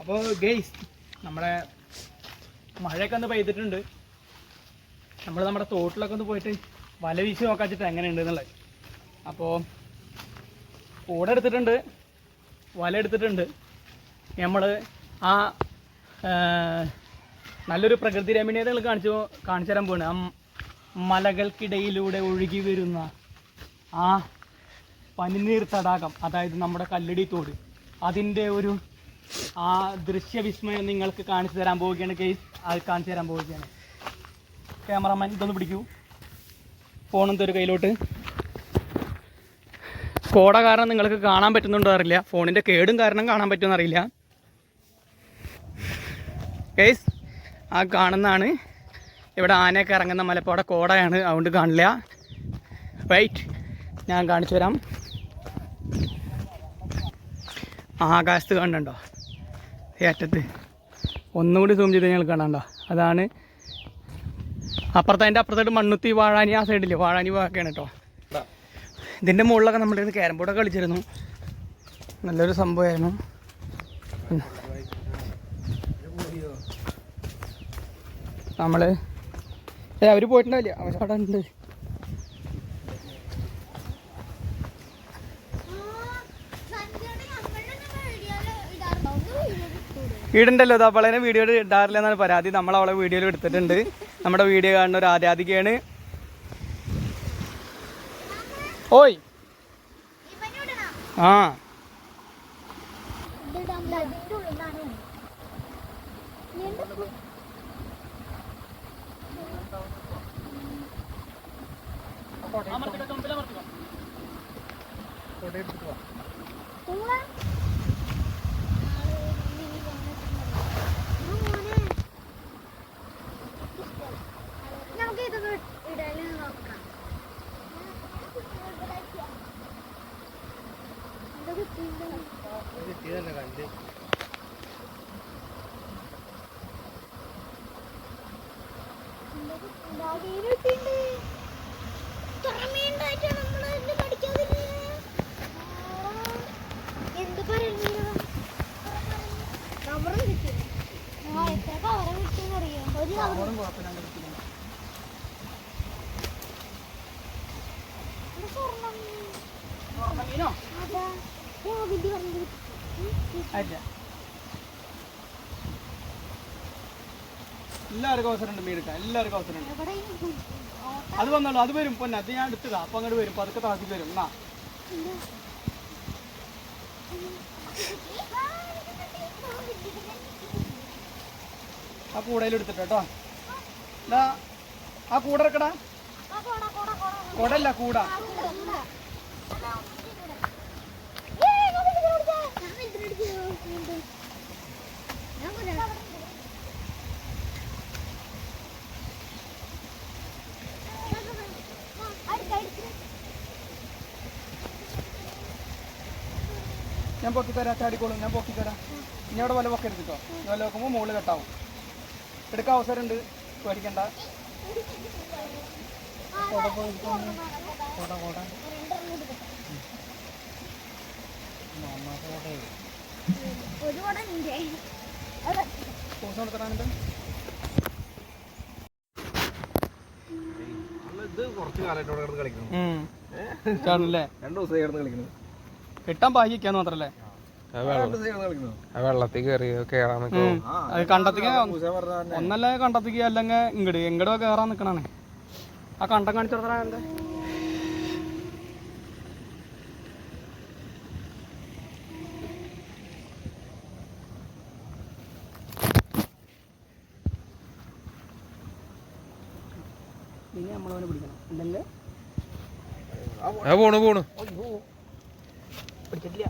അപ്പോൾ ഗെയ്സ് നമ്മുടെ മഴയൊക്കെ ഒന്ന് പെയ്തിട്ടുണ്ട്. നമ്മൾ നമ്മുടെ തോട്ടിലൊക്കെ ഒന്ന് പോയിട്ട് വല വീശി നോക്കാച്ചിട്ട് എങ്ങനെയുണ്ട് എന്നുള്ളത് അപ്പോൾ കൂടെ എടുത്തിട്ടുണ്ട്. വല എടുത്തിട്ടുണ്ട്. നമ്മൾ ആ നല്ലൊരു പ്രകൃതി രമണീയതകൾ കാണിച്ചു കാണിച്ചു തരാൻ പോവാണ്. ആ മലകൾക്കിടയിലൂടെ ഒഴുകി വരുന്ന ആ പനിനീർ തടാകം അതായത് നമ്മുടെ കല്ലടി തോട് അതിന്റെ ഒരു ആ ദൃശ്യ വിസ്മയം നിങ്ങൾക്ക് കാണിച്ചു തരാൻ പോവുകയാണ് കേസ് അത് കാണിച്ചു തരാൻ പോവുകയാണ്. ക്യാമറമാൻ ഇതൊന്ന് പിടിക്കൂ. ഫോണും തരും കയ്യിലോട്ട്. കോട കാരണം നിങ്ങൾക്ക് കാണാൻ പറ്റുന്നുണ്ടോ അറിയില്ല. ഫോണിന്റെ കേടും കാരണം കാണാൻ പറ്റുമെന്ന് അറിയില്ല. കേസ് ആ കാണുന്നതാണ്. ഇവിടെ ആനയൊക്കെ ഇറങ്ങുന്ന മലപ്പോടെ കോടയാണ്. അതുകൊണ്ട് കാണില്ല. റൈറ്റ് ഞാൻ കാണിച്ചു തരാം. ആകാശത്ത് കണ്ടുണ്ടോ? ഏറ്റത്ത് ഒന്നുകൂടി സൂം ചെയ്ത് ഞങ്ങൾ കാണാണ്ടോ അതാണ് അപ്പുറത്ത് അതിന്റെ അപ്പുറത്തായിട്ട് മണ്ണുത്തി വാഴാനി ആ സൈഡിൽ വാഴാനി ഭാഗമൊക്കെയാണ് കേട്ടോ. ഇതിന്റെ മുകളിലൊക്കെ നമ്മുടെ ഇത് ക്യാരം ബോർഡൊക്കെ കളിച്ചിരുന്നു. നല്ലൊരു സംഭവമായിരുന്നു. നമ്മൾ അവർ പോയിട്ടുണ്ടാവില്ല. അവർ അവിടെ ഉണ്ട്. വീടുണ്ടല്ലോ അത് അവളെ വീഡിയോ ഇടാറില്ല എന്നാണ് പരാതി. നമ്മൾ അവളെ വീഡിയോയിൽ എടുത്തിട്ടുണ്ട്. നമ്മുടെ വീഡിയോ കാണുന്ന ഒരു ആരാധികയാണ്. ഓയ്. ആ. നമുക്ക് കിട്ടിയില്ല. ഇതൊക്കെ മീനോ കിട്ടിയിട്ടുണ്ട്. ഞാൻ വിധി നമ്മൾ അല്ല എല്ലാവർക്കും അവസരമുണ്ട് മീൻ എടുക്കാൻ. എല്ലാവർക്കും അവസരമുണ്ട്. അത് വന്നോളൂ അത് വരും. പൊന്നെ അത് ഞാൻ എടുത്തതാ. അപ്പൊ അങ്ങോട്ട് വരും. പതുക്കെ താസി വരും. എന്നാ. ആ കൂടയിൽ എടുത്തിട്ടോ എന്നാ ആ കൂടെ ഇറക്കടാ കൊടല്ല കൂട. ഞാൻ പൊക്കി തരാം ചാടിക്കോളും ഞാൻ പൊക്കി തരാം. ഇനി അവിടെ വല പൊക്കരുത് കേട്ടോ ഇനി വല വെക്കുമ്പോൾ മുകളിൽ കെട്ടാവും. എടുക്കാൻ അവസരമുണ്ട്. പേടിക്കണ്ട. ഇത് കുറച്ച് കാലമായിട്ട് കളിക്കുന്നു കാണല്ലേ രണ്ട് ദിവസമായി കിടന്ന് കളിക്കുന്നു. കിട്ടാൻ ഭാഗ്യക്കാന്ന് മാത്രല്ലേ? വെള്ളത്തിൽ കയറി കേറാൻ ഉം. അത് കണ്ടത്തിക്ക് ഒന്നല്ല കണ്ടത്തിക്ക് അല്ലെങ്കിൽ ഇങ്ങട് എങ്ങടോ കേറാൻ നിക്കണാണ്. ആ കണ്ടം കാണിച്ചു കൊടുത്തരാ നമ്മളവനെ പിടിക്കണം. അല്ലെങ്കിൽ ആ പോണു പോണു. പിടിച്ചിട്ടില്ല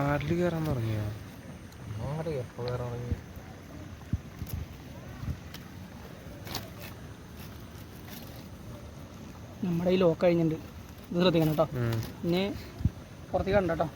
ആരിൽ കയറാൻ തുടങ്ങിയോ? ആരെ എപ്പോ തുടങ്ങി? നമ്മുടെ ഈ ലോക്ക് കഴിഞ്ഞിട്ടുണ്ട്. ഇത് ശ്രദ്ധിക്കണം കേട്ടോ. പിന്നെ ഇനി പുറത്തേക്ക് കണ്ടോ കേട്ടോ.